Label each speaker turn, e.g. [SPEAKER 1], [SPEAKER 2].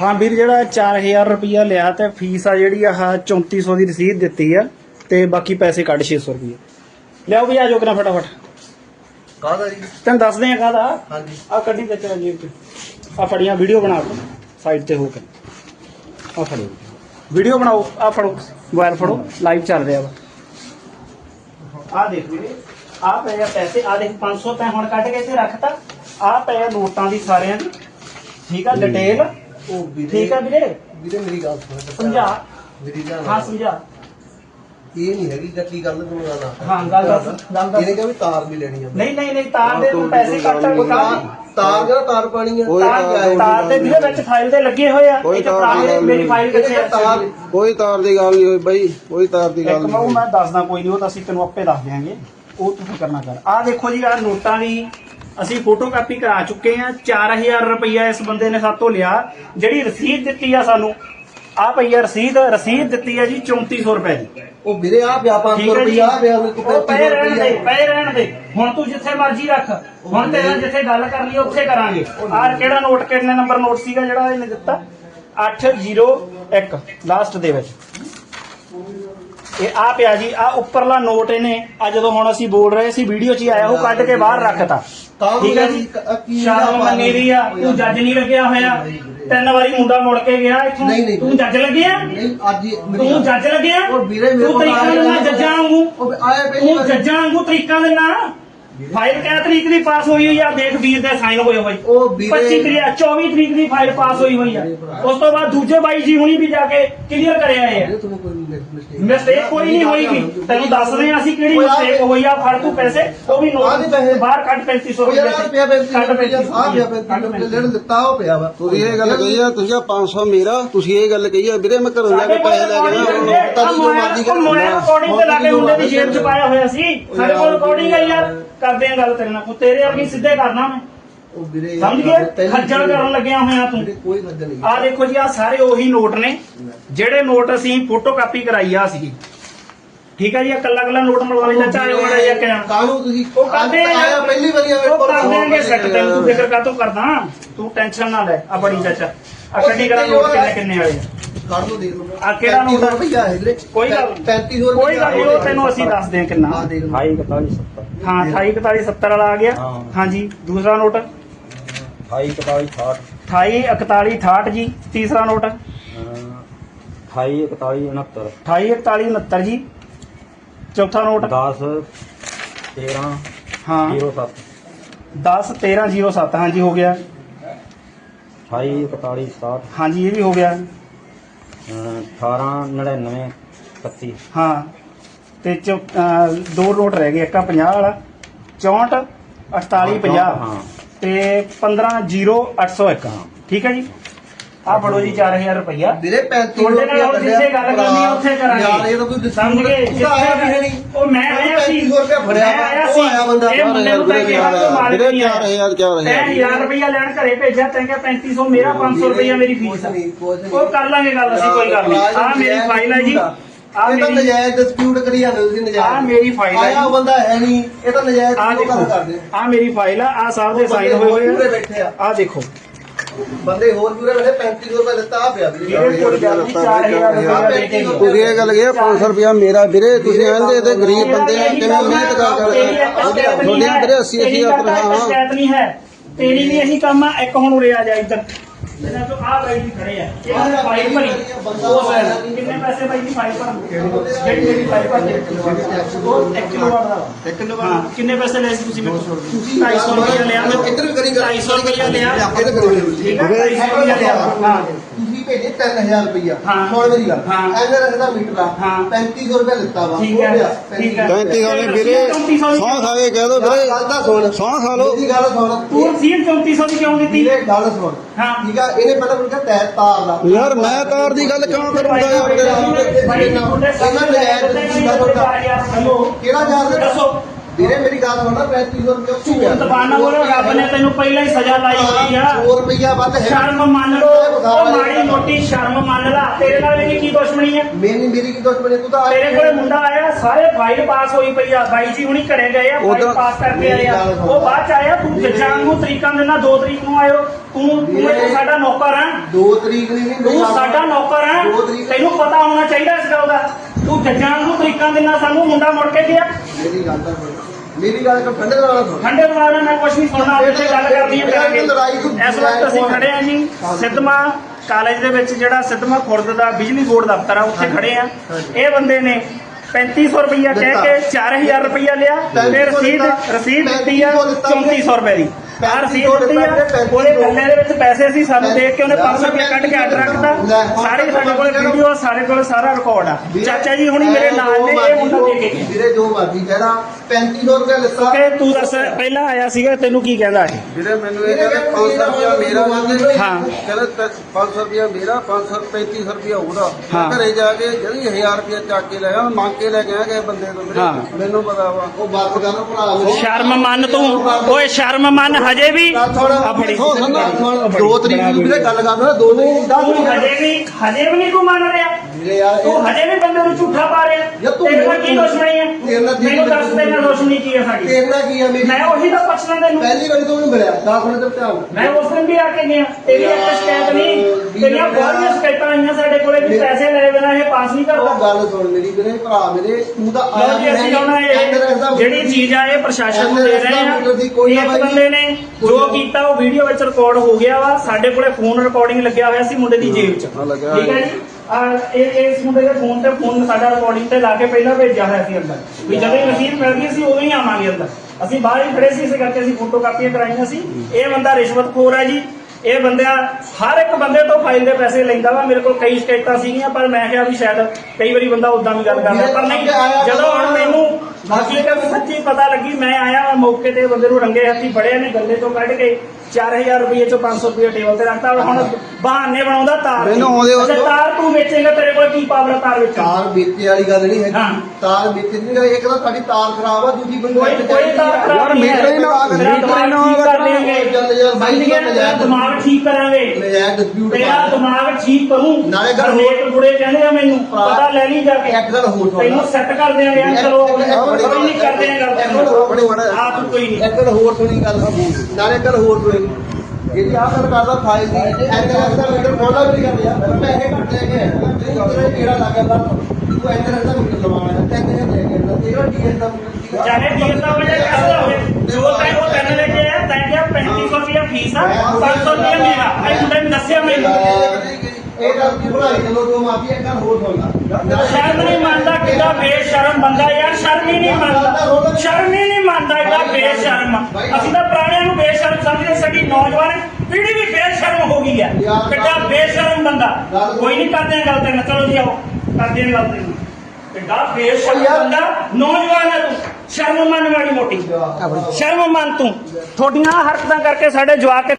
[SPEAKER 1] ਹਾਂ ਵੀਰ ਜਿਹੜਾ 4000 ਰੁਪਇਆ ਲਿਆ ਤੇ ਫੀਸ ਆ ਜਿਹੜੀ ਆਹ 3400 ਦੀ ਰਸੀਦ ਦਿੱਤੀ ਆ ਤੇ ਬਾਕੀ ਪੈਸੇ ਕੱਢ 600 ਰੁਪਇਆ ਲਿਆਓ ਵੀ ਆ ਜਾਓ ਕਰਾ ਫਟਾਫਟ।
[SPEAKER 2] ਕਾਹਦਾ ਜੀ?
[SPEAKER 1] ਤੈਨੂੰ ਦੱਸਦੇ ਆ ਕਾਹਦਾ?
[SPEAKER 2] ਹਾਂਜੀ।
[SPEAKER 1] ਆ ਕੱਢੀ ਚਲਾ ਜੀਬ ਤੇ। ਆ ਫੜੀਆਂ ਵੀਡੀਓ ਬਣਾ ਸਾਈਡ ਤੇ ਹੋ ਕੇ। ਆ ਫੜੋ। ਵੀਡੀਓ ਬਣਾਓ ਆ ਫੜੋ। ਮੋਬਾਈਲ ਫੜੋ। ਲਾਈਵ ਚੱਲ ਰਿਹਾ ਵਾ। ਆ ਦੇਖ ਵੀਰੇ ਆ ਪਏ ਆ ਪੈਸੇ। ਆ ਦੇਖ 500 ਤੈਂ ਹੁਣ ਕੱਢ ਕੇ ਇੱਥੇ ਰੱਖਤਾ। ਆ ਪਏ ਆ ਨੋਟਾਂ ਦੀ ਸਾਰਿਆਂ ਦੀ। ਠੀਕ ਆ ਡਿਟੇਲ
[SPEAKER 2] ਉਹ ਵੀਰੇ
[SPEAKER 1] ਠੀਕ ਆ ਵੀਰੇ?
[SPEAKER 2] ਵੀਰੇ ਮੇਰੀ ਗੱਲ ਸੁਣ
[SPEAKER 1] ਸਮਝਾ।
[SPEAKER 2] ਮੇਰੀ ਗੱਲ
[SPEAKER 1] ਹਾਂ ਸਮਝਾ।
[SPEAKER 2] ਇਹ ਨਹੀਂ ਹੈਗੀ ਗੱਟੀ ਗੱਲ ਤੂੰ ਨਾ
[SPEAKER 1] ਹਾਂ, ਗੱਲ ਦੱਸ, ਗੱਲ ਦੱਸ।
[SPEAKER 2] ਇਹਨੇ ਕਿਹਾ ਵੀ ਤਾਰ ਵੀ ਲੈਣੀ ਆ।
[SPEAKER 1] ਨਹੀਂ ਨਹੀਂ ਨਹੀਂ ਤਾਰ ਦੇ ਤੂੰ ਪੈਸੇ ਕੱਟ
[SPEAKER 2] ਉਹ ਤਾਰ ਤਾਰ ਜਿਹੜਾ ਤਾਰ ਪਾਣੀ ਆ।
[SPEAKER 1] ਤਾਰ ਤਾਰ ਦੇ ਵੀਰੇ ਵਿੱਚ ਫਾਈਲ ਦੇ ਲੱਗੇ ਹੋਏ ਆ।
[SPEAKER 3] ਕੋਈ
[SPEAKER 1] ਇਹ ਤਾਂ
[SPEAKER 3] ਤਾਰ
[SPEAKER 1] ਭਰਾ
[SPEAKER 3] ਦੀ
[SPEAKER 1] ਮੇਰੀ ਫਾਈਲ ਕਿੱਥੇ ਆ
[SPEAKER 2] ਤਾਰ
[SPEAKER 3] ਕੋਈ ਤਾਰ ਦੀ ਗੱਲ ਨਹੀਂ ਹੋਈ ਬਾਈ ਕੋਈ ਤਾਰ ਦੀ ਗੱਲ
[SPEAKER 1] ਇੱਕ ਮੈਂ ਦੱਸਦਾ ਕੋਈ ਨਹੀਂ ਉਹ ਤਾਂ ਅਸੀਂ ਤੈਨੂੰ ਆਪੇ ਦੱਸ ਦਿਆਂਗੇ। ਉਹ ਤੂੰ ਫਿਕਰ ਨਾ ਕਰ। ਆਹ ਦੇਖੋ ਜੀ ਆਹ ਨੋਟਾਂ ਦੀ ਅਸੀਂ ਫੋਟੋ ਕਾਪੀ ਕਰਾ ਚੁੱਕੇ ਆ 4000 ਰੁਪਈਆ ਇਸ ਬੰਦੇ ਨੇ ਸਾਤੋਂ ਲਿਆ। ਜਿਹੜੀ ਰਸੀਦ ਦਿੱਤੀ ਆ ਸਾਨੂੰ ਆ ਪਈ ਆ ਰਸੀਦ ਰਸੀਦ ਦਿੱਤੀ ਆ ਜੀ 3400 ਰੁਪਏ ਦੀ।
[SPEAKER 2] ਉਹ ਵੀਰੇ ਆ ਪਿਆ 500
[SPEAKER 1] ਠੀਕ ਹੈ ਜੀ।
[SPEAKER 2] ਰੁਪਇਆ ਆ ਪਿਆ ਉਹਨੇ
[SPEAKER 1] ਉਹ ਪਏ ਰਹਿਣ ਦੇ ਪਏ ਰਹਿਣ ਦੇ। ਹੁਣ ਤੂੰ ਜਿੱਥੇ ਮਰਜ਼ੀ ਰੱਖ। ਹੁਣ ਤੇਰਾ ਜਿੱਥੇ ਗੱਲ ਕਰਨੀ ਉੱਥੇ ਕਰਾਂਗੇ। ਆਹ ਕਿਹੜਾ ਨੋਟ ਕਿੰਨੇ ਨੰਬਰ ਨੋਟ ਸੀਗਾ ਜਿਹੜਾ ਇਹਨੇ ਦਿੱਤਾ? 801 ਲਾਸਟ ਦੇ ਵਿੱਚ। ਇਹ ਆ ਪਿਆ ਜੀ ਆ ਉੱਪਰਲਾ ਨੋਟ ਇਹਨੇ ਆ ਜਦੋਂ ਹੁਣ ਅਸੀਂ ਬੋਲ ਰਹੇ ਸੀ ਵੀਡੀਓ 'ਚ ਹੀ ਆਇਆ ਉਹ ਕੱਢ ਕੇ ਬਾਹਰ ਰੱਖਤਾ। ਠੀਕ ਹੈ ਜੀ? ਸ਼ਰਮ ਮੰਨੀ ਦੀ ਆ ਤੂੰ ਜੱਜ ਨਹੀਂ। ਲੱਗਿਆ ਹੋਇਆ। ਤਿੰਨ ਵਾਰੀ ਮੁੰਡਾ ਮੁੜ ਕੇ ਗਿਆ ਇੱਥੋਂ।
[SPEAKER 2] ਨਹੀਂ, ਨਹੀਂ।
[SPEAKER 1] ਤੂੰ ਜੱਜ ਲੱਗਿਆ?
[SPEAKER 2] ਨਹੀਂ ਅੱਜ ਹੀ ਮੇਰੀ
[SPEAKER 1] ਤੂੰ ਜੱਜ ਲੱਗਿਆ?
[SPEAKER 2] ਉਹ ਵੀਰੇ ਮੇਰੇ
[SPEAKER 1] ਤੂੰ
[SPEAKER 2] ਕੋਲ
[SPEAKER 1] ਤਰੀਕਾ
[SPEAKER 2] ਆਇਆ
[SPEAKER 1] ਦੇਣਾ ਜੱਜਾਂ ਵਾਂਗੂ।
[SPEAKER 2] ਉਹ ਆਇਆ ਪਹਿਲੀ
[SPEAKER 1] ਤੂੰ
[SPEAKER 2] ਵਾਰ
[SPEAKER 1] ਜੱਜਾਂ ਵਾਂਗੂ ਤਰੀਕਾ ਦੇਣਾ ਫਾਈਲ ਕਿਹ ਤਰੀਕ ਦੀ ਪਾਸ ਹੋਈ ਹੋਈ ਆ? ਦੇਖ ਵੀਰ ਦੇ ਸਾਈਨ ਹੋਏ ਹੋਏ।
[SPEAKER 2] ਉਹ ਵੀਰੇ-
[SPEAKER 1] 25 ਤਰੀਕ 24 ਤਰੀਕ ਦੀ ਫਾਈਲ ਪਾਸ ਹੋਈ ਹੋਈ ਆ। ਉਸ ਤੋਂ ਬਾਅਦ ਦੂਜੇ ਬਾਈ ਜੀ ਹੁਣੀ ਵੀ ਜਾ ਕੇ ਕਲੀਅਰ ਕਰਿਆ ਆਏ ਆ।
[SPEAKER 2] ਵੀਰੇ ਤੁਹਾਨੂੰ ਕੋਈ ਮਿਸਟੇਕ
[SPEAKER 1] ਕੋਈ ਨਹੀਂ ਹੋਈਗੀ ਤੈਨੂੰ ਦੱਸਦੇ ਆ ਅਸੀਂ ਕਿਹੜੀ ਮਿਸਟੇਕ ਹੋਈ ਆ ਫੜ ਤੂੰ ਪੈਸੇ ਉਹ ਵੀ ਨੋਟ ਬਾਹਰ ਕੱਢ 3500
[SPEAKER 2] ਉਹ ਯਾਰ ਆ ਪਿਆ
[SPEAKER 1] ਰੁਪਏ ਕੱਢ
[SPEAKER 2] ਆ ਪਿਆ
[SPEAKER 1] 3500
[SPEAKER 2] ਪੈਂਤੀ ਰੁਪਏ ਜਿਹੜਾ ਦਿੱਤਾ ਉਹ ਪਿਆ ਵਾ।
[SPEAKER 3] ਤੁਸੀਂ ਇਹ ਗੱਲ ਕਹੀ ਆ ਤੁਸੀਂ ਆ 500 ਮੇਰਾ ਤੁਸੀਂ ਇਹ ਗੱਲ ਕਹੀ ਆ ਵੀਰੇ ਮੈਂ ਘਰੋਂ ਜਾ ਕੇ ਪੈਸੇ ਲੈ ਕੇ ਆਇਆ
[SPEAKER 2] ਤਾਂ ਜੋ ਮਰਜ਼ੀ ਕਰ
[SPEAKER 1] ਮੋਬਾਈਲ ਰਿਕਾਰਡਿੰਗ ਤੇ ਲਾ ਕੇ ਮੁੰਡੇ ਦੀ ਜੇਬ 'ਚ ਪਾਇਆ ਹੋਇਆ ਸੀ। ਸਾਡੇ ਕੋਲ ਰਿਕਾਰਡਿੰਗ ਯਾਰ। ਕਰਦੇ ਆ ਗੱਲ ਤੇਰੇ ਨਾਲ। ਤੇਰੇ ਵਰਗੀ ਸਿੱਧੇ ਕਰਨਾ ਮੈਂ।
[SPEAKER 2] ਉਹ ਵੀਰੇ ਯਾਰ
[SPEAKER 1] ਸਮਝ ਗਏ? ਖੱਜਲ ਕਰਨ ਲੱਗਿਆ ਹੋਇਆ ਤੂੰ।
[SPEAKER 2] ਕੋਈ ਖੱਜਲ ਨਹੀਂ।
[SPEAKER 1] ਆ ਦੇਖੋ ਜੀ ਆ ਸਾਰੇ ਉਹੀ ਨੋਟ ਨੇ ਜਿਹੜੇ ਨੋਟ ਅਸੀਂ ਫੋਟੋ ਕਾਪੀ ਕਰਾਈ ਆ ਸੀਗੀ ਠੀਕ ਹੈ ਜੀ ਇਹ ਕੱਲਾ ਕੱਲਾ ਨੋਟ ਮਲਵਾ ਲਈ ਚਾਹੇ ਉਹ ਮੜਾ ਜਾਂ ਕਿਆ
[SPEAKER 2] ਕਾਹਨੂੰ ਤੁਸੀਂ?
[SPEAKER 1] ਉਹ ਕਰਦੇ ਆ
[SPEAKER 2] ਆਇਆ ਪਹਿਲੀ ਵਾਰੀ ਆ ਮੇਰੇ ਕੋਲ
[SPEAKER 1] ਕਰ ਦੇਣਗੇ ਸੈੱਟ ਤੈਨੂੰ ਤੂੰ ਫਿਕਰ ਕਾਤੋਂ ਕਰਦਾ। ਤੂੰ ਟੈਨਸ਼ਨ ਨਾ ਲੈ ਆ ਬੜੀ ਚਾਚਾ। ਆ ਕੱਢੀ ਕਰਾ ਨੋਟ ਕਿੰਨੇ ਕਿੰਨੇ ਵਾਲੇ ਆ?
[SPEAKER 2] ਕੱਢ ਲਓ ਦੇਖ ਲਓ।
[SPEAKER 1] ਆ ਕਿਹੜਾ ਨੋਟ ਆ?
[SPEAKER 2] ਰੁਪਈਆ ਹੈ ਵੀਰੇ।
[SPEAKER 1] ਕੋਈ ਗੱਲ
[SPEAKER 2] 3500 ਰੁਪਈਆ
[SPEAKER 1] ਕੋਈ ਗੱਲ ਨਹੀਂ ਉਹ ਤੈਨੂੰ ਅਸੀਂ ਦੱਸਦੇ ਹਾਂ ਕਿੰਨਾ।
[SPEAKER 2] ਲਓ।
[SPEAKER 3] 28 41 70
[SPEAKER 1] ਹਾਂ 28 41 70 ਵਾਲਾ ਆ ਗਿਆ।
[SPEAKER 3] ਹਾਂ।
[SPEAKER 1] ਹਾਂਜੀ ਦੂਸਰਾ ਨੋਟ।
[SPEAKER 3] 28 41 60
[SPEAKER 1] 28 41 68 ਜੀ ਤੀਸਰਾ ਨੋਟ।
[SPEAKER 3] 28 41 69
[SPEAKER 1] 28 41 69 ਜੀ। ਚੌਥਾ ਨੋਟ।
[SPEAKER 3] 10 13
[SPEAKER 1] ਹਾਂ।
[SPEAKER 3] 07
[SPEAKER 1] 10 13 07 ਹਾਂਜੀ ਹੋ ਗਿਆ।
[SPEAKER 3] 28 41 67
[SPEAKER 1] ਹਾਂਜੀ ਇਹ ਵੀ ਹੋ ਗਿਆ।
[SPEAKER 3] 18 99 31
[SPEAKER 1] ਹਾਂ। ਤੇ ਚੌ- ਅਹ ਦੋ ਨੋਟ ਰਹਿ ਗਏ। ਇੱਕ ਆ 50 ਵਾਲਾ। 64 48 50
[SPEAKER 3] ਹਾਂ।
[SPEAKER 1] ਤੇ 15 0 801 ਠੀਕ ਹੈ ਜੀ? ਆ ਫੜੋ ਜੀ 4000 ਰੁਪਇਆ
[SPEAKER 2] ਵੀਰੇ 3500
[SPEAKER 1] ਤੁਹਾਡੇ ਨਾਲ ਹੁਣ ਜਿੱਥੇ ਗੱਲ ਕਰਨੀ ਆ ਉੱਥੇ ਕਰਾਂਗੇ।
[SPEAKER 2] ਯਾਰ ਇਹ ਤਾਂ ਕੋਈ
[SPEAKER 1] ਸਮਝ ਗਏ?
[SPEAKER 2] ਉਹਦਾ ਆਇਆ ਵੀ ਨਹੀਂ।
[SPEAKER 1] ਉਹ ਮੈਂ ਆਇਆ ਸੀ
[SPEAKER 2] 3500 ਰੁਪਇਆ ਫੜਿਆ।
[SPEAKER 1] ਮੈਂ ਆਇਆ
[SPEAKER 2] ਉਹ ਆਇਆ ਬੰਦਾ।
[SPEAKER 1] ਇਹ ਮੁੰਡੇ ਨੂੰ ਤਾਂ ਕਿਹਾ ਤੂੰ ਮਾਲਕ
[SPEAKER 3] ਵੀਰੇ
[SPEAKER 1] ਨਹੀਂ ਆਇਆ
[SPEAKER 3] 4000
[SPEAKER 1] ਤੈਂ
[SPEAKER 3] 4000
[SPEAKER 1] 1000 ਰੁਪਇਆ ਲੈਣ ਘਰੇ ਭੇਜਿਆ ਤੈਂ ਕਿਹਾ 3500 ਮੇਰਾ 500 ਰੁਪਇਆ ਮੇਰੀ ਫੀਸ। ਉਹ ਕਰ ਲਾਂਗੇ ਗੱਲ ਅਸੀਂ ਕੋਈ ਗੱਲ ਨਹੀਂ। ਆ ਮੇਰੀ ਫਾਈਲ ਹੈ ਜੀ। ਆ
[SPEAKER 2] ਇਹ ਤਾਂ
[SPEAKER 1] ਮੇਰੀ
[SPEAKER 2] ਨਜਾਇਜ਼ ਡਿਸਪਿਊਟ ਕਰੀ ਜਾਂਦੇ ਤੁਸੀਂ ਨਜਾਇਜ਼।
[SPEAKER 1] ਆਹ ਮੇਰੀ ਫਾਈਲ ਹੈ
[SPEAKER 2] ਆਇਆ
[SPEAKER 1] ਜੀ।
[SPEAKER 2] ਬੰਦਾ ਹੈ ਨਹੀਂ ਇਹ ਤਾਂ ਨਜਾਇਜ਼
[SPEAKER 1] ਆ ਦੇਖੋ
[SPEAKER 2] ਕੰਮ ਕਰਦੇ
[SPEAKER 1] ਆ ਮੇਰੀ ਫਾਈਲ ਆ ਆ ਸਾਹਿਬ ਦੇ ਸਾਈਨ ਹੋਏ ਹੋਏ
[SPEAKER 2] ਪੂਰੇ
[SPEAKER 1] ਆ
[SPEAKER 2] ਬੈਠੇ ਆ।
[SPEAKER 1] ਆ ਦੇਖੋ।
[SPEAKER 2] ਬੰਦੇ ਹੋਰ ਪੂਰੇ ਬੈਠੇ 3500 ਰੁਪਏ ਦਿੱਤਾ ਆ ਪਿਆ ਵੀਰੇ
[SPEAKER 1] ਇਹ ਕੋਈ ਗੱਲ ਨਹੀਂ 4000 ਰੁਪਇਆ ਦੇ ਕੇ ਗਏ।
[SPEAKER 3] ਤੁਸੀਂ ਇਹ ਗੱਲ ਕਹੀ ਆ 500 ਰੁਪਇਆ ਮੇਰਾ ਵੀਰੇ ਤੁਸੀਂ ਕਹਿੰਦੇ ਤੇ ਗਰੀਬ ਬੰਦੇ ਆ ਕਿਵੇਂ ਮਿਹਨਤ ਕਰ ਕਰਦੇ ਤੁਹਾਡੀ ਵੀਰੇ 80 80 ਹਜ਼ਾਰ ਹਾਂ।
[SPEAKER 1] ਸ਼ਿਕਾਇਤ ਨਹੀਂ ਹੈ ਤੇਰੀ ਵੀ ਇਹੀ ਕੰਮ ਆ ਇੱਕ ਹੁਣ ਉਰੇ ਆ ਜਾ ਇੱਧਰ। ਇਹਨਾਂ ਤੋਂ ਆ ਬਾਈ ਜੀ ਖੜੇ ਆ। ਇਹਨਾਂ ਨੇ ਫਾਈਲ ਭਰੀ। ਉਹ side, ਕਿੰਨੇ ਪੈਸੇ ਬਾਈ ਜੀ ਫਾਈਲ ਭਰਨ? ਜਿਹੜੀ ਮੇਰੀ ਫਾਈਲ ਭਰ ਉਹ 1 ਕਿਲੋਵਾਟ ਦਾ
[SPEAKER 2] ਇੱਕ ਕਿਲੋ
[SPEAKER 1] ਹਾਂ ਕਿੰਨੇ ਪੈਸੇ ਲਏ ਸੀ ਤੁਸੀਂ ਮੇਰੇ ਕੋਲ 250 ਰੁਪਏ। ਲਿਆ ਮੈਂ
[SPEAKER 2] ਇੱਧਰ ਵੀ ਕਰੀ ਗੱਲ।
[SPEAKER 1] 250 ਰੁਪਏ ਲਿਆ।
[SPEAKER 2] ਇੱਧਰ ਕਰੀ ਗੱਲ।
[SPEAKER 1] ਠੀਕ ਹੈ 250 ਰੁਪਏ ਲਿਆ ਹਾਂ।
[SPEAKER 2] ਤੁਸੀਂ ਭੇਜੇ 3000 ਰੁਪਇਆ
[SPEAKER 1] ਹਾਂ।
[SPEAKER 2] ਸੁਣ ਮੇਰੀ ਗੱਲ।
[SPEAKER 1] ਹਾਂ।
[SPEAKER 2] ਐਵੇਂ ਰੱਖਦਾ ਮੀਟਰ ਆ
[SPEAKER 1] ਹਾਂ।
[SPEAKER 2] 3500 ਰੁਪਏ ਲਿੱਤਾ ਵਾ।
[SPEAKER 1] ਠੀਕ ਹੈ,
[SPEAKER 2] ਹੋ ਗਿਆ,
[SPEAKER 1] ਠੀਕ ਹੈ।
[SPEAKER 3] 35 ਵਾਲੇ ਵੀਰੇ। ਸੌ ਖਾ ਕੇ ਕਹਿ ਦੋ
[SPEAKER 2] ਗੱਲ
[SPEAKER 3] ਵੀਰੇ।
[SPEAKER 2] ਤਾਂ ਸੁਣ।
[SPEAKER 3] ਸੌ ਖਾ ਲਓ।
[SPEAKER 2] ਮੇਰੀ ਗੱਲ ਸੁਣ।
[SPEAKER 1] ਤੂੰ ਰਸੀਦ 3400 ਦੀ ਕਿਉਂ ਦਿੱਤੀ
[SPEAKER 2] ਵੀਰੇ ਗੱਲ ਸੁਣ।
[SPEAKER 1] ਹਾਂ।
[SPEAKER 2] ਠੀਕ ਆ ਇਹਨੇ ਪਹਿਲਾਂ ਮੈਨੂੰ ਕਿਹਾ ਤੈ ਤਾਰ ਲਾ
[SPEAKER 3] ਯਾਰ ਮੈਂ ਤਾਰ ਦੀ ਗੱਲ ਕਿਉਂ ਕਰੂੰਗਾ ਯਾਰ ਤੇਰੇ
[SPEAKER 2] ਇਹਨਾਂ ਨੇ ਐਡ ਕੀਤਾ ਤੁਹਾਡਾ। ਕਿਹੜਾ ਜਾਣਦੇ
[SPEAKER 1] ਦੱਸੋ
[SPEAKER 2] ਵੀਰੇ ਮੇਰੀ ਗੱਲ ਸੁਣਨਾ 3500 ਰੁਪਏ ਉੱਥੇ
[SPEAKER 1] ਝੂਠ ਬਾਨਾ ਬੋਲੋ ਰੱਬ ਨੇ ਤੈਨੂੰ ਪਹਿਲਾਂ ਹੀ ਸਜ਼ਾ ਲਾਈ ਹੋਈ ਆ।
[SPEAKER 2] 100 ਰੁਪਇਆ ਵੱਧ ਹੈ।
[SPEAKER 1] ਸ਼ਰਮ ਮੰਨ ਲੋ ਉਹ ਮਾੜੀ ਮੋਟੀ ਸ਼ਰਮ ਮੰਨ ਲਾ। ਤੇਰੇ ਨਾਲ ਇਹਦੀ ਕੀ ਦੁਸ਼ਮਣੀ ਹੈ
[SPEAKER 2] ਮੇਰੀ ਮੇਰੀ ਕੀ ਦੁਸ਼ਮਣੀ ਤੂੰ ਤਾਂ ਆਇਆ
[SPEAKER 1] ਤੇਰੇ ਕੋਲੇ ਮੁੰਡਾ ਆਇਆ ਸਾਰੇ ਫਾਈਲ ਪਾਸ ਹੋਈ ਪਈ ਆ। ਬਾਈ ਜੀ ਹੁਣੀ ਘਰੇ ਗਏ ਆ ਫਾਈਲ ਪਾਸ ਕਰਕੇ ਆਏ ਆ। ਉਹ ਬਾਅਦ ਚ ਆਇਆ ਤੂੰ ਜੱਜਾਂ ਨੂੰ ਤਰੀਕਾਂ ਦਿੰਦਾ 2 ਤਰੀਕ ਨੂੰ ਆਇਓ। ਤੂੰ ਤੂੰ ਸਾਡਾ ਨੌਕਰ ਆ।
[SPEAKER 2] 2 ਤਰੀਕ ਨਹੀਂ ਨਹੀਂ
[SPEAKER 1] ਤੂੰ ਸਾਡਾ ਨੌਕਰ ਆ।
[SPEAKER 2] ਦੋ
[SPEAKER 1] ਤੈਨੂੰ ਪਤਾ ਹੋਣਾ ਚਾਹੀਦਾ ਇਸ ਗੱਲ ਦਾ ਤੂੰ ਜੱਜਾਂ ਨੂੰ ਤਰੀਕਾਂ ਦਿੰਦਾ ਸਾਨੂੰ ਮੁੰਡਾ ਮੁੜ ਕੇ ਗਿਆ
[SPEAKER 2] ਮੇਰੀ ਗੱਲ ਤਾਂ ਸੁਣ। ਮੇਰੀ ਗੱਲ ਤਾਂ ਠੰਡੇ ਨਾਲ ਸੁਣ।
[SPEAKER 1] ਠੰਡੇ ਮੈਂ ਕੁਝ ਨਹੀਂ ਸੁਣਨਾ ਤੇ ਗੱਲ ਕਰਨੀ ਹੈ
[SPEAKER 2] ਲੜਾਈ ਤੋਂ
[SPEAKER 1] ਇਸ ਵਕਤ ਅਸੀਂ ਖੜੇ ਆ ਜੀ ਸਿੱਧਮਾ ਕਾਲਜ ਦੇ ਵਿੱਚ ਜਿਹੜਾ ਸਿੱਧਮਾ ਖੁਰਦ ਦਾ ਬਿਜਲੀ ਬੋਰਡ ਦਫ਼ਤਰ ਆ ਉੱਥੇ ਖੜੇ ਆ ਇਹ ਬੰਦੇ ਨੇ 3500 ਰੁਪਈਆ ਕਹਿ ਕੇ 4000 ਰੁਪਈਆ ਲਿਆ ਤੇ ਰਸੀਦ ਰਸੀਦ ਦਿੱਤੀ ਆ 3400 ਰੁਪਏ ਦੀ। ਆ। ਉਹਦੇ ਗੱਲੇ ਦੇ ਵਿੱਚ ਪੈਸੇ ਸੀ ਸਾਨੂੰ ਦੇਖ ਕੇ ਉਹਨੇ 500 ਰੁਪਏ ਕੱਢ ਕੇ ਅੱਡ ਰੱਖਤਾ। ਸਾਰੇ ਸਾਡੇ ਕੋਲ ਵੀਡੀਓ ਸਾਡੇ ਕੋਲ ਸਾਰਾ ਰਿਕਾਰਡ ਆ। ਚਾਚਾ ਜੀ ਹੁਣੀ ਮੇਰੇ ਨਾਲ
[SPEAKER 2] ਵੀਰੇ ਜੋ ਮਰਜ਼ੀ ਕਹਿਣਾ 3500 ਰੁਪਏ ਲਿੱਤਾ
[SPEAKER 1] ਕਿ ਤੂੰ ਦੱਸ ਪਹਿਲਾਂ ਆਇਆ ਸੀਗਾ ਤੈਨੂੰ ਕੀ ਕਹਿੰਦਾ ਇਹ?
[SPEAKER 3] ਵੀਰੇ ਮੈਨੂੰ ਇਹ ਕਹਿੰਦੇ 500 ਰੁਪਇਆ ਮੇਰਾ ਮੰਗਦੇ
[SPEAKER 1] ਹਾਂ।
[SPEAKER 3] ਕਹਿੰਦੇ 500 ਰੁਪਇਆ ਮੇਰਾ 500 3500 ਰੁਪਇਆ ਉਹਦਾ।
[SPEAKER 1] ਹਾਂ।
[SPEAKER 3] ਘਰੇ ਜਾ ਕੇ ਜਦੀ 1000 ਰੁਪਇਆ ਚੱਕ ਕੇ ਲੈ ਗਿਆ ਮੰਗ ਕੇ ਲੈ ਗਿਆ ਕਿ ਬੰਦੇ ਤੋਂ ਵੀਰੇ। ਮੈਨੂੰ ਪਤਾ ਵਾ।
[SPEAKER 2] ਉਹ ਬਾਤ ਕਰ ਭਰਾ ਮੇਰੇ
[SPEAKER 1] ਸ਼ਰਮ ਮੰਨ ਤੂੰ। ਓਏ ਸ਼ਰਮ ਮੰਨ ਹਜੇ ਵੀ। ਆ ਫੜੀ।
[SPEAKER 2] ਦੋ ਤਰੀਕ ਨੂੰ ਵੀਰੇ ਗੱਲ ਕਰਦਾ ਦੋ ਤਰੀਕ ਦਾ
[SPEAKER 1] ਤੂੰ ਹਜੇ ਵੀ ਹਜੇ ਵੀ ਨਹੀਂ ਤੂੰ ਮੰਨ ਰਿਹਾ।
[SPEAKER 2] ਵੀਰੇ ਯਾਰ
[SPEAKER 1] ਤੂੰ ਹਜੇ ਵੀ ਬੰਦੇ ਨੂੰ ਝੂਠਾ ਪਾ ਰਿਹਾ।
[SPEAKER 2] ਯਾਰ ਤੂੰ
[SPEAKER 1] ਤੇਰੇ ਨਾਲ ਕੀ ਦੁਸ਼ਮਣੀ ਹੈ
[SPEAKER 2] ਤੇਰੇ ਨਾਲ ਕੀ
[SPEAKER 1] ਮੈਨੂੰ ਦੱਸ ਤੇਰੇ ਨਾਲ ਦੁਸ਼ਮਣੀ ਕੀ ਹੈ ਸਾਡੀ।
[SPEAKER 2] ਤੇਰੇ ਕੀ ਆ ਮੇਰੀ?
[SPEAKER 1] ਮੈਂ ਉਹੀ ਤਾਂ ਪੁੱਛਣਾ ਤੈਨੂੰ।
[SPEAKER 2] ਪਹਿਲੀ ਵਾਰੀ ਤੋਂ ਮੈਨੂੰ ਮਿਲਿਆ 10 ਮਿੰਟ ਤੇ ਧਿਆਨ
[SPEAKER 1] ਮੈਂ ਉਸ ਦਿਨ ਵੀ ਆ ਕੇ ਗਿਆ। ਤੇਰੀ ਇੱਕ ਸ਼ਿਕਾਇਤ ਨਹੀਂ ਤੇਰੀਆਂ ਬਹੁਤ ਸ਼ਿਕਾਇਤਾਂ ਆਈਆਂ ਸਾਡੇ ਕੋਲੇ ਵੀ ਪੈਸੇ ਲੈ ਬਿਨਾ ਇਹ ਪਾਸ ਨਹੀਂ
[SPEAKER 2] ਉਹ
[SPEAKER 1] ਕਰਦਾ
[SPEAKER 2] ਗੱਲ ਸੁਣ ਮੇਰੀ ਵੀਰੇ ਭਰਾ ਮੇਰੇ ਤੂੰ ਤਾਂ
[SPEAKER 1] ਲਓ ਜੀ ਅਸੀਂ ਲਾਉਣਾ ਇਹ ਜਿਹੜੀ ਚੀਜ਼ ਆ ਇਹ ਪ੍ਰਸ਼ਾਸਨ ਨੂੰ ਦੇ ਰਹੇ ਆ। ਇੱਕ ਬੰਦੇ ਨੇ ਜੋ ਕੀਤਾ ਉਹ ਵੀਡੀਓ ਵਿੱਚ ਰਿਕਾਰਡ ਹੋ ਗਿਆ ਵਾ। ਸਾਡੇ ਕੋਲੇ ਫੋਨ ਰਿਕਾਰਡਿੰਗ ਲੱਗਿਆ ਹੋਇਆ ਸੀ ਮੁੰਡੇ ਦੀ ਜੇਬ 'ਚ। ਠੀਕ ਹੈ ਜੀ? ਆ ਇਹ ਇਸ ਮੁੰਡੇ ਦੇ ਫੋਨ ਤੇ ਫੋਨ ਸਾਡਾ ਰਿਕਾਰਡਿੰਗ ਤੇ ਲਾ ਕੇ ਪਹਿਲਾਂ ਭੇਜਿਆ ਹੋਇਆ ਸੀ ਅੰਦਰ। ਵੀ ਜਦੋਂ ਹੀ ਰਸੀਦ ਮਿਲ ਗਈ ਸੀ ਉਦੋਂ ਹੀ ਆਵਾਂਗੇ ਅੰਦਰ। ਅਸੀਂ ਬਾਹਰ ਹੀ ਖੜੇ ਸੀ ਇਸ ਕਰਕੇ ਅਸੀਂ ਫੋਟੋ ਕਾਪੀਆਂ ਕਰਾਈਆਂ ਸੀ। ਇਹ ਬੰਦਾ ਰਿਸ਼ਵਤਖੋਰ ਹੈ ਜੀ। ਇਹ ਬੰਦਾ ਹਰ ਇੱਕ ਬੰਦੇ ਤੋਂ ਫਾਈਲ ਦੇ ਪੈਸੇ ਲੈਂਦਾ ਵਾ। ਮੇਰੇ ਕੋਲ ਕਈ ਸ਼ਿਕਾਇਤਾਂ ਸੀਗੀਆਂ ਪਰ ਮੈਂ ਕਿਹਾ ਵੀ ਸ਼ਾਇਦ ਕਈ ਵਾਰੀ ਬੰਦਾ ਉਦਾਂ ਵੀ ਗੱਲ ਕਰਦਾ। ਪਰ ਨਹੀਂ ਜਦੋਂ ਹੁਣ ਮੈਨੂੰ ਹਕੀਕਤ ਸੱਚੀ ਪਤਾ ਲੱਗੀ ਮੈਂ ਆਇਆ ਮੈਂ ਮੌਕੇ ਤੇ ਬੰਦੇ ਨੂੰ ਰੰਗੇ ਹੱਥੀ ਫੜਿਆ ਨੇ ਗੱਲੇ ਤੋਂ ਕੱਢ ਕੇ 4000 ਰੁਪਏ ਚੋਂ 500 ਰੁਪਏ ਟੇਬਲ ਤੇ ਰੱਖਤਾ ਹੁਣ ਬਹਾਨੇ ਬਣਾਉਂਦਾ ਤਾਰ
[SPEAKER 3] ਮੈਨੂੰ ਆਉਂਦੇ
[SPEAKER 1] ਅੱਛਾ,
[SPEAKER 3] ਵਕਤ-
[SPEAKER 1] ਤਾਰ ਤੂੰ ਵੇਚੇਂਗਾ ਤੇਰੇ ਕੋਲ ਕੀ ਪਾਵਰ ਆ ਤਾਰ ਵੇਚਣ ਦੀ?
[SPEAKER 2] ਤਾਰ ਵੇਚੇ ਵਾਲੀ ਗੱਲ ਨਹੀਂ
[SPEAKER 1] ਹਾਂ।
[SPEAKER 2] ਹੈਗੀ ਤਾਰ ਵੇਚੇ ਨਹੀਂ ਇੱਕ ਤਾਂ ਸਾਡੀ ਤਾਰ ਖਰਾਬ ਆ ਦੂਜੀ ਬੰਦੀ
[SPEAKER 1] ਕੋਈ ਕੋਈ ਤਾਰ ਖਰਾਬ
[SPEAKER 3] ਯਾਰ,
[SPEAKER 1] ਨਹੀਂ ਹੈ।
[SPEAKER 3] ਮੀਟਰ ਹੀ ਨਾ-
[SPEAKER 1] ਤੇਰਾ
[SPEAKER 3] ਮੀਟਰ ਹੀ ਨਾ
[SPEAKER 1] ਠੀਕ ਕਰ
[SPEAKER 2] ਯਾਰ, ਬਾਈ? ਜੀ,
[SPEAKER 1] ਤੇਰਾ ਦਿਮਾਗ ਠੀਕ ਕਰਾਂਗੇ
[SPEAKER 2] ਨਜਾਇਜ਼ ਡਿਸਪਿਊਟ
[SPEAKER 1] ਤੇਰਾ ਦਿਮਾਗ ਠੀਕ ਕਰੂੰ
[SPEAKER 2] ਨਾਲੇ ਗੱਲ
[SPEAKER 1] ਨੇਕ ਬੁੜੇ ਕਹਿੰਦੇ ਆ ਮੈਨੂੰ
[SPEAKER 2] ਭਰਾ,
[SPEAKER 1] ਪਤਾ ਲੈ ਲਈ ਜਾ ਕੇ।
[SPEAKER 2] ਇੱਕ ਗੱਲ ਹੋਰ ਸੁਣ।
[SPEAKER 1] ਤੈਨੂੰ। ਸੈੱਟ ਕਰ ਦੇਾਂਗੇ
[SPEAKER 2] ਇੱਕ-
[SPEAKER 1] ਚਲੋ
[SPEAKER 2] ਇੱਕ- ਇੱਕ-
[SPEAKER 1] ਕੋਈ ਨਹੀਂ ਕਰਦੇ ਆ ਗੱਲ।
[SPEAKER 2] ਇੱਕ ਮਿੰਟ ਹੋਰ ਬੜੀ ਬੜਾ
[SPEAKER 1] ਆ ਤੂੰ ਕੋਈ ਨਹੀਂ।
[SPEAKER 2] ਇੱਕ ਗੱਲ ਹੋਰ ਸੁਣੀ ਗੱਲ। ਨਾਲੇ ਗੱਲ ਹੋਰ ਸੁਣੀ। ਜਿਹੜੀ ਆਹ ਗੱਲ ਕਰਦਾ ਫਾਈਲ ਦੀ ਐਂਟਰ ਦਾ ਮੀਟਰ ਖੋਲਾ ਵੀ ਨਹੀਂ ਕਰ ਯਾਰ। ਮੈਂ ਪੈਸੇ ਘੱਟ ਲੈ ਕੇ ਆਇਆ। ਤੇਰੇ ਕਿਹੜਾ ਲੱਗ ਗਿਆ ਤੂੰ ਐਂਟਰ ਦਾ ਮੀਟਰ ਲਵਾਉਣਾ ਹੈ। ਤਿੰਨ ਹਜ਼ਾਰ ਲੈ ਕੇ ਆਇਆ ਤੇਰਾ ਡੀਐਸ ਦਾ ਮੀਟਰ
[SPEAKER 1] ਚਾਹੇ ਡੀਐਸ ਦਾ ਵਜਾ ਕਰਦਾ ਹੋਵੇ? ਜੋ ਤੈਂ ਉਹ ਤੈਨੂੰ ਲੈ ਕੇ ਆਇਆ ਤੈਂ ਕਿਹਾ 3500 ਰੁਪਇਆ ਫੀਸ ਆ 500 ਰੁਪਇਆ ਮੇਰਾ। ਇਹ ਮੁੰਡੇ ਨੇ ਦੱਸਿਆ ਮੈਨੂੰ।
[SPEAKER 2] ਇਹ ਗੱਲ ਕੀ ਬਣਾਈ ਚਲੋ ਜੋ ਮਾਫੀ ਇੱਕ ਗੱਲ ਹੋਰ ਸੁਣ ਲਾ।
[SPEAKER 1] ਸ਼ਰਮ ਨਹੀਂ ਮੰਨਦਾ ਕਿੱਡਾ ਬੇਸ਼ਰਮ ਬੰਦਾ ਯਾਰ ਸ਼ਰਮ ਹੀ ਨਹੀਂ ਮੰਨਦਾ। ਸ਼ਰਮ ਹੀ ਨਹੀਂ ਮੰਨਦਾ ਐਡਾ ਬੇਸ਼ਰਮ। ਅਸੀਂ ਤਾਂ ਪੁਰਾਣਿਆਂ ਨੂੰ ਬੇਸ਼ਰਮ ਸਮਝਦੇ ਸਾਡੀ ਨੌਜਵਾਨ ਪੀੜ੍ਹੀ ਵੀ ਬੇਸ਼ਰਮ ਹੋ ਗਈ ਹੈ। ਕਿੱਡਾ ਬੇਸ਼ਰਮ ਬੰਦਾ। ਕੋਈ ਨਹੀਂ ਕਰਦੇ ਗੱਲ ਤੇ ਚਲੋ ਜੀ ਆਓ। ਕਰਦੇ ਗੱਲ ਤੇ। ਕਿੱਡਾ ਬੇਸ਼ਰਮ ਬੰਦਾ ਨੌਜਵਾਨ ਹੈ ਤੂੰ। ਸ਼ਰਮ ਮੰਨ ਮਾੜੀ ਮੋਟੀ। ਸ਼ਰਮ ਮੰਨ ਤੂੰ। ਤੁਹਾਡੀਆਂ ਹਰਕਤਾਂ ਕਰਕੇ ਸਾਡੇ ਜਵਾਕ